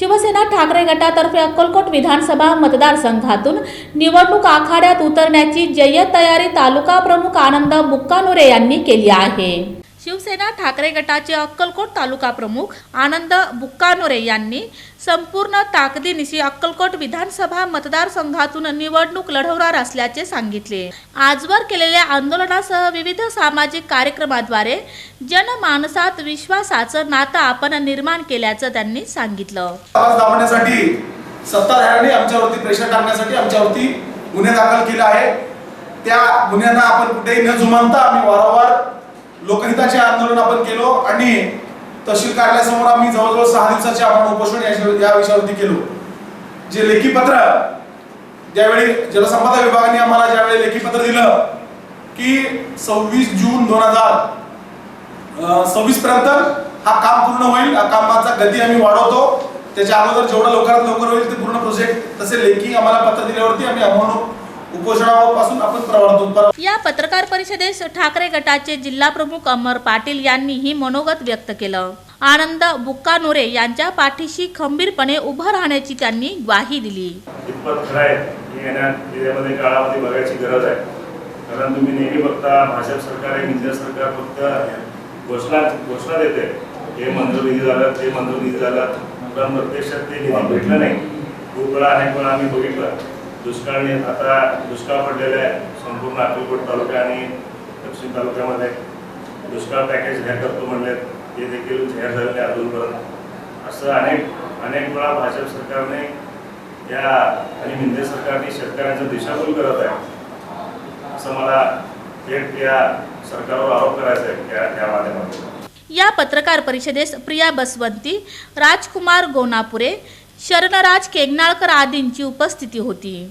शिवसेना ठाकरे गटातर्फे अक्कलकोट विधानसभा मतदारसंघातून निवडणूक आखाड्यात उतरण्याची जय्यत तयारी तालुका प्रमुख आनंद बुक्कानुरे यांनी केली आहे. शिवसेना ठाकरे गटाचे अक्कलकोट तालुका प्रमुख आनंद बुक्कानोरे यांनी संपूर्ण ताकदीनिशी अक्कलकोट विधानसभा मतदारसंघातून निवडणूक लढवणार असल्याचे सांगितले. आजवर केलेल्या आंदोलनासह विविध सामाजिक कार्यक्रमाद्वारे जनमानसात विश्वासाचं नातं आपण निर्माण केल्याचं त्यांनी सांगितलं. दाबण्यासाठी सत्ताधाऱ्यांनी आमच्यावरती प्रेशर टाकण्यासाठी आमच्यावरती गुन्हे दाखल केले आहे त्या गुन्ह्यांना आपण कुठेही न जुमानता आम्ही वारंवार लोकहिताचे आंदोलन आपण केलो आणि तहसील कार्यालयासमोर आम्ही जवळजवळ सहा दिवसाचे आपण उपोषण या विषयावरती केलो. जे लेखी पत्र ज्यावेळी जलसंपदा विभागाने आम्हाला ज्यावेळी लेखी पत्र दिलं की सव्वीस जून दोन हजार सव्वीस पर्यंत हा काम पूर्ण होईल हा कामाचा गती आम्ही वाढवतो. त्याच्या अगोदर जेवढं लवकरात लवकर होईल ते पूर्ण प्रोजेक्ट तसे लेखी आम्हाला पत्र दिल्यावरती आम्ही म्हणून उपोषणापासून आपण या पत्रकार परिषदेस ठाकरे गटाचे जिल्हा प्रमुख अमर पाटील यांनीही मनोगत व्यक्त केलं. आनंद बुक्कानोरे यांच्या पाठीशी खंबीरपणे उभं राहण्याची त्यांनी ग्वाही दिली. हे येण्यामध्ये काळामध्ये बघायची गरज आहे. कारण तुम्ही नेहमी बघता भाजप सरकार आहे केंद्र सरकार फक्त घोषणा घोषणा देते. हे मंजूर निधी झालं ते मंजूर निधी झालं. पण प्रत्यक्षात ते निधी भेटलं नाही. खूप वेळा अनेक वेळा आम्ही बघितलं. दुष्काळने आता दुष्काळ पडलेला आहे. संपूर्ण अक्कलकोट तालुका आणि दक्षिण तालुक्यामध्ये दुष्काळ पॅकेज जाहीर करतो म्हणले ते देखील जाहीर झालेले अजूनपर्यंत. असं अनेक अनेक वेळा भाजप सरकारने या आणि मिंदे सरकारने शेतकऱ्यांचं दिशाभूल करत आहे. असं मला थेट या सरकारवर आरोप करायचा आहे त्या त्या माध्यमातून. या पत्रकार परिषदेस प्रिया बसवंती राजकुमार गोनापुरे शरणराज केगनाळकर आदींची उपस्थिती होती.